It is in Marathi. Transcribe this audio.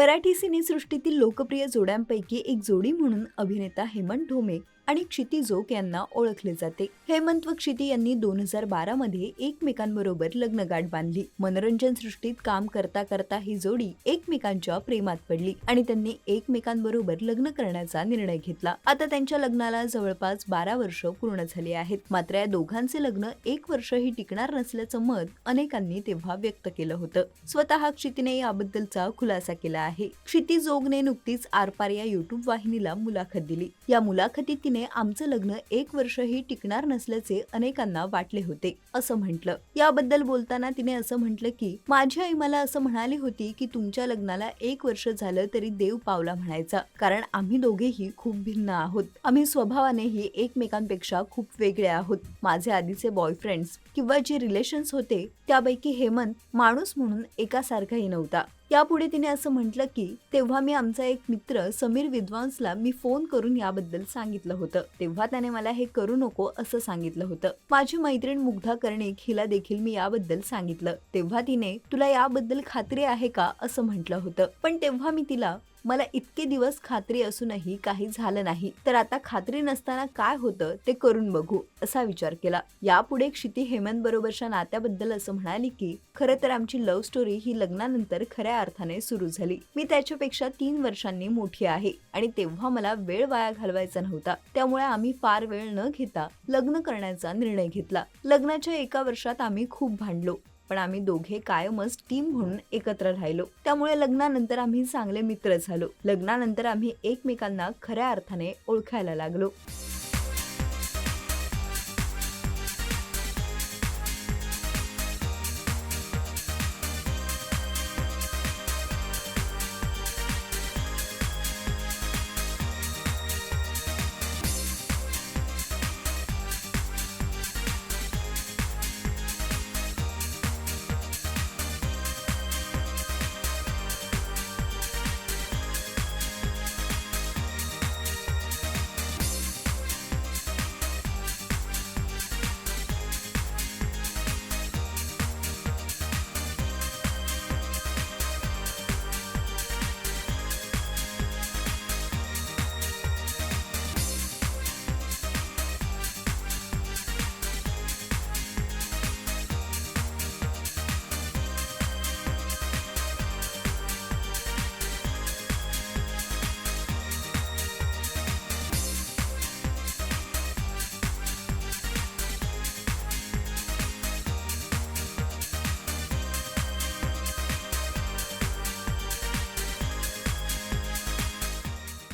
मराठी सिनेसृष्टीतील लोकप्रिय जोड्यांपैकी एक जोडी म्हणून अभिनेता हेमंत ढोमे. आणि क्षितिजोग यांना ओळखले जाते. हेमंत व क्षिती यांनी दोन हजार बारा मध्ये एकमेकांबरोबर लग्नगाठ बांधली. मनोरंजन सृष्टीत काम करता करता ही जोडी एकमेकांच्या प्रेमात पडली आणि त्यांनी एकमेकांबरोबर लग्न करण्याचा निर्णय घेतला. आता त्यांच्या लग्नाला जवळपास बारा वर्ष पूर्ण झाली आहेत. मात्र या दोघांचे लग्न एक वर्षही टिकणार नसल्याचं मत अनेकांनी तेव्हा व्यक्त केलं होतं. स्वतः क्षितीने याबद्दलचा खुलासा केला आहे. क्षिती जोगने नुकतीच आरपार या युट्यूब वाहिनीला मुलाखत दिली. या मुलाखतीत तिने आमचं लग्न एक वर्षही टिकणार नसल्याचे अनेकांना वाटले होते असं म्हटलं. याबद्दल बोलताना तिने असं म्हटलं की माझी आई मला असं म्हणाली होती की तुमच्या लग्नाला एक वर्ष झालं तरी देव पावला म्हणायचा कारण आम्ही दोघेही खूप भिन्न आहोत. आम्ही स्वभावानेही एकमेकांपेक्षा खूप वेगळे आहोत. माझे आधीचे बॉयफ्रेंड्स किंवा जे रिलेशन्स होते त्यापैकी हेमंत माणूस म्हणून एकासारखाही नव्हता. यापुढे तिने असं म्हटलं की तेव्हा मी आमचा एक मित्र समीर विद्वांसला मी फोन करून याबद्दल सांगितलं होतं. तेव्हा त्याने मला हे करू नको असं सांगितलं होतं. माझी मैत्रीण मुग्धा कर्णिक हिला देखील मी याबद्दल सांगितलं. तेव्हा तिने तुला याबद्दल खात्री आहे का? असं म्हटलं होतं. पण तेव्हा मी तिला मला इतके दिवस खात्री असूनही काही झालं नाही तर आता खात्री नसताना काय होतं ते करून बघू असा विचार केला. यापुढे क्षिती हेमंत बरोबरच्या नात्याबद्दल असं म्हणाली की खरं तर आमची लव्ह स्टोरी ही लग्नानंतर खऱ्या अर्थाने सुरू झाली. मी त्याच्यापेक्षा तीन वर्षांनी मोठी आहे आणि तेव्हा मला वेळ वाया घालवायचा नव्हता. त्यामुळे आम्ही फार वेळ न घेता लग्न करण्याचा निर्णय घेतला. लग्नाच्या एका वर्षात आम्ही खूप भांडलो. पण आम्ही दोघे कायमच टीम म्हणून एकत्र राहिलो. त्यामुळे लग्नानंतर आम्ही चांगले मित्र झालो. लग्नानंतर आम्ही एकमेकांना खऱ्या अर्थाने ओळखायला लागलो.